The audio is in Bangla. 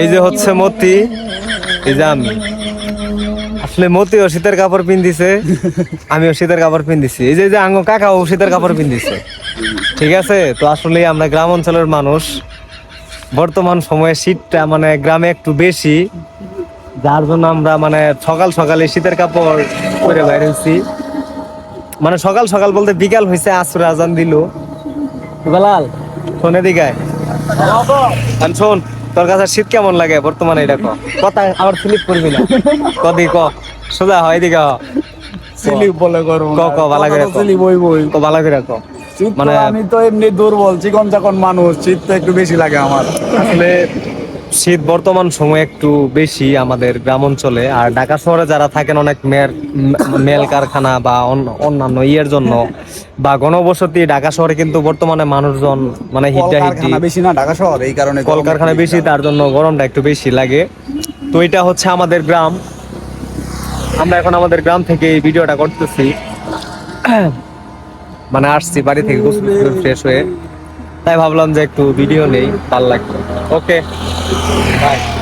এই যে হচ্ছে মতি। এই যে আমি। আসলে মতিও শীতের কাপড় পিন্দিছে আমিও শীতের কাপড় পিন্দিছি এই যে যে আঙ্গ কাকাও শীতের কাপড় পিন্দিছে ঠিক আছে? তো আসলে আমরা গ্রাম অঞ্চলের মানুষ। বর্তমান সময়ে শীতটা মানে গ্রামে একটু বেশি, যার জন্য আমরা মানে সকাল সকালে শীতের কাপড় পরে বাইরেছি মানে সকাল সকাল বলতে বিকাল হয়েছে, আসর আজান দিল। বেলাল, শোনে আর শোন তোর কাছে শীত কেমন লাগে বর্তমানে এটা ক? কথা আবার স্লিপ করবি না। কদি ক সোজা হয় দিকে। স্লিপ বলে করব ক, ক, ভালো করে। স্লিপ হই বই ক ভালো করে ক। মানে- মানে আমি তো এমনি দুর্বল চিকন চাকন মানুষ শীত তো একটু বেশি লাগে আমার। আসলে শীত বর্তমান সময়ে একটু বেশি আমাদের গ্রাম অঞ্চলে আর ঢাকা শহরে যারা থাকেন অনেক মেয়ের মেল কারখানা বা অন্য- অন্যান্য ইয়ের জন্য বা গণবসতি ঢাকা শহরে কিন্তু বর্তমানে মানুষজন মানে হিড্ডা বেশি না ঢাকা শহর এই কারণে কলকারখানা বেশি তার জন্য গরমটা একটু বেশি লাগে। তো এটা হচ্ছে আমাদের গ্রাম। আমরা এখন আমাদের গ্রাম থেকে এই ভিডিওটা করতেছি। মানে আসছি বাড়ি থেকে ফ্রেশ হয়ে। তাই ভাবলাম যে একটু ভিডিও নেই ভালো লাগবে। ওকে। বাই